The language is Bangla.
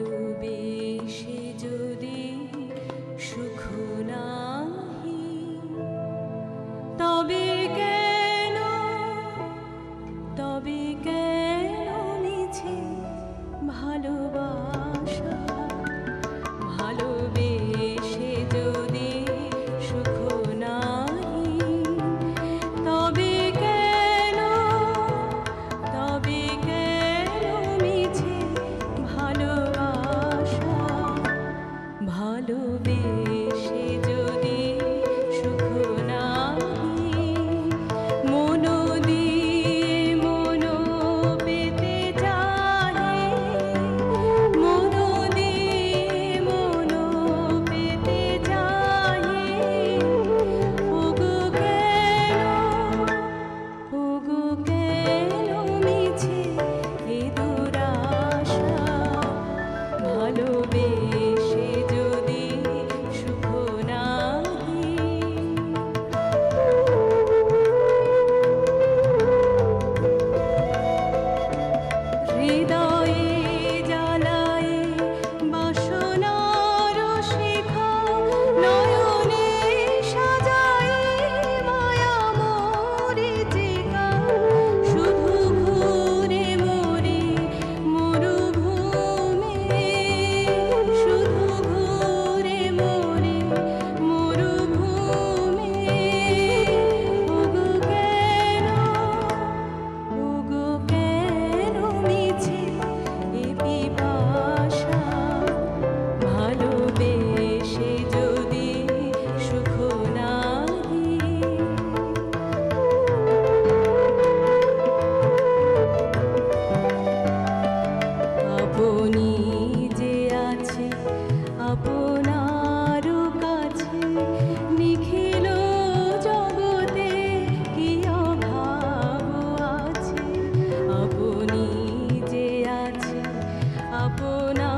ভালোবেসে যদি তবে কেন তবে কেন vida. no.